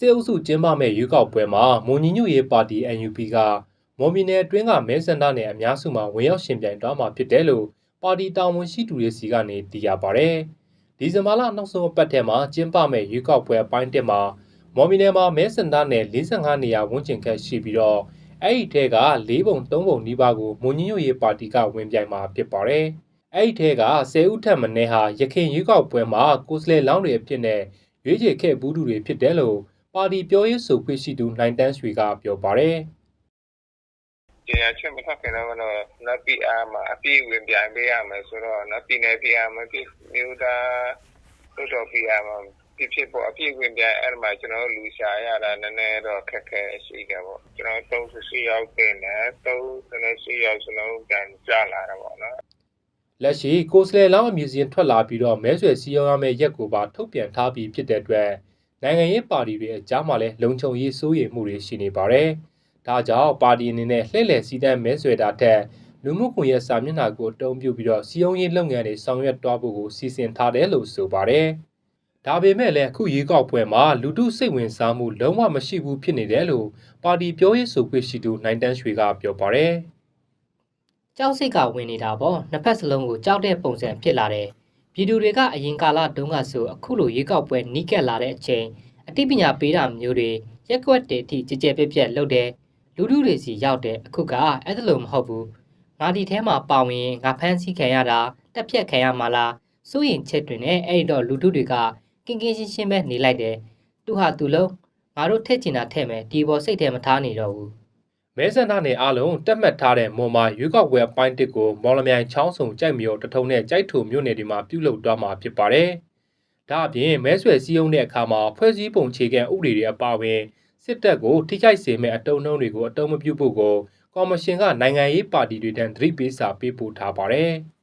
စစ်အုပ်စုကျင်းပမဲ့ရွေးကောက်ပွဲမှာမွန်ညီညွတ်ရေးပါတီ NUP ကမော်မီနယ်အတွင်းကမဲဆန္ဒနယ်အများစုမှာဝင်ရောက်ရှင်ပြိုင်သွားမှာဖြစ်တယ်လို့ပါတီတာဝန်ရှိသူတွေစီကနေသိရပါဗျ။ဒီဇင်ဘာလနောက်ဆုံးအပတ်ထဲမှာကျင်းပမဲ့ရွေးကောက်ပွဲအပိုင်းတစ်မှာမော်မီနယ်မှာမဲဆန္ဒနယ်45နေရာဝန်းကျင်ခန့်ရှိပြီးတော့အဲ့ဒီထဲက၄ပုံ၃ပုံနီးပါးကိုမွန်ညီညွတ်ရေးပါတီကဝင်ပြိုင်မှာဖြစ်ပါတယ်။အဲ့ဒီထဲက10ဦးထက်မနည်းဟာရခိုင်ရွေးကောက်ပွဲမှာကိုယ်စားလှယ်လောင်းတွေအဖြစ်နဲ့ရွေးချယ်ခဲ့ဘူးသူတွေဖြစ်တယ်လို့ ပါတီပြောရေးဆိုခွင့်ရှိသူနိုင်တန်းရွှေကပြောပါတယ်ကျင်ရချက်မထပ်ခင်တော့ကတော့နပီအာမှာအပြည့်ဝင်ပြိုင်ပေးရမယ်ဆိုတော့နပီနယ်ပြအာမဖြစ်မြို့သားတို့တော်ပြအာမှာဖြစ်ဖြစ်ပေါ့အပြည့်ဝင်ပြိုင်အဲ့မှာကျွန်တော်လူရှာရတာနည်းနည်းတော့ခက်ခဲရှိကြပေါ့ကျွန်တော်38ရောက်တင်တယ်38ရောက်စလုံးကန်ကြလာတာပေါ့နော်။လက်ရှိကိုယ်စားလှယ်လောင်းအမည်စဉ်ထွက်လာပြီးတော့မဲဆွယ်စည်းရုံးရမယ့်ရက်ကိုပါထုတ်ပြန်ထားပြီးဖြစ်တဲ့အတွက် နိုင်ငံရေးပါတီတွေအကြားမှာလည်းလုံခြုံရေးစိုးရိမ်မှုတွေရှိနေပါတယ်။ဒါကြောင့်ပါတီအနေနဲ့လှည့်လည်စီးတမ်းမဲဆွယ်တာထက်လူမှုကွန်ရက်စာမျက်နှာကိုအတုံးပြုပြီးတော့စီယုံရေးလုပ်ငန်းတွေဆောင်ရွက်သွားဖို့ကိုစီစဉ်ထားတယ်လို့ဆိုပါတယ်။ဒါပေမဲ့လည်းအခုရွေးကောက်ပွဲမှာလူထုစိတ်ဝင်စားမှုလုံးဝမရှိဘူးဖြစ်နေတယ်လို့ပါတီပြောရေးဆိုခွင့်ရှိသူနိုင်တန်းရွှေကပြောပါတယ်။ကြောက်စိတ်ကဝင်နေတာပေါ့နှစ်ဖက်စလုံးကိုကြောက်တဲ့ပုံစံဖြစ်လာတယ် ပြည်သူတွေကအရင်ကာလတုန်းကဆိုအခုလိုရွေးကောက်ပွဲနီးကပ်လာတဲ့အချိန်အသိပညာပေးတာမျိုးတွေရက်ကွက်တွေအထိကြကြပြက်ပြက်လုပ်တယ်လူထုတွေစီရောက်တယ်အခုကအဲ့ဒါလိုမဟုတ်ဘူးငါဒီထဲမှာပါဝင်ရင်ငါဖမ်းဆီးခံရတာတက်ပြက်ခံရမှာလားစိုးရင်ချက်တွေနဲ့အဲ့ဒီတော့လူထုတွေကကင်းကင်းရှင်းရှင်းပဲနေလိုက်တယ်သူဟာသူလုံးငါတို့ထက်ချင်တာထက်မယ်ဒီဘောစိတ်ထဲမထားနေတော့ဘူး မဲဆန္ဒနယ်အားလုံးတက်မှတ်ထားတဲ့မွန်မာရွေးကောက်ပွဲအပိုင်းတစ်ကိုမော်လမြိုင်ချောင်းစုံကြိုက်မြော်တထုံနဲ့ကြိုက်ထုံမြို့နယ်တွေမှာပြုလုပ်သွားမှာဖြစ်ပါတယ်။ဒါအပြင်မဲဆွယ်စည်းရုံးတဲ့အခါမှာဖွဲ့စည်းပုံခြေခံဥပဒေတွေအပါအဝင်စစ်တပ်ကိုထိခိုက်စေမဲ့အတုံးနှုံးတွေကိုအတုံးမပြုဖို့ကိုကော်မရှင်ကနိုင်ငံရေးပါတီတွေတန်းသတိပေးစာပေးပို့ထားပါတယ်။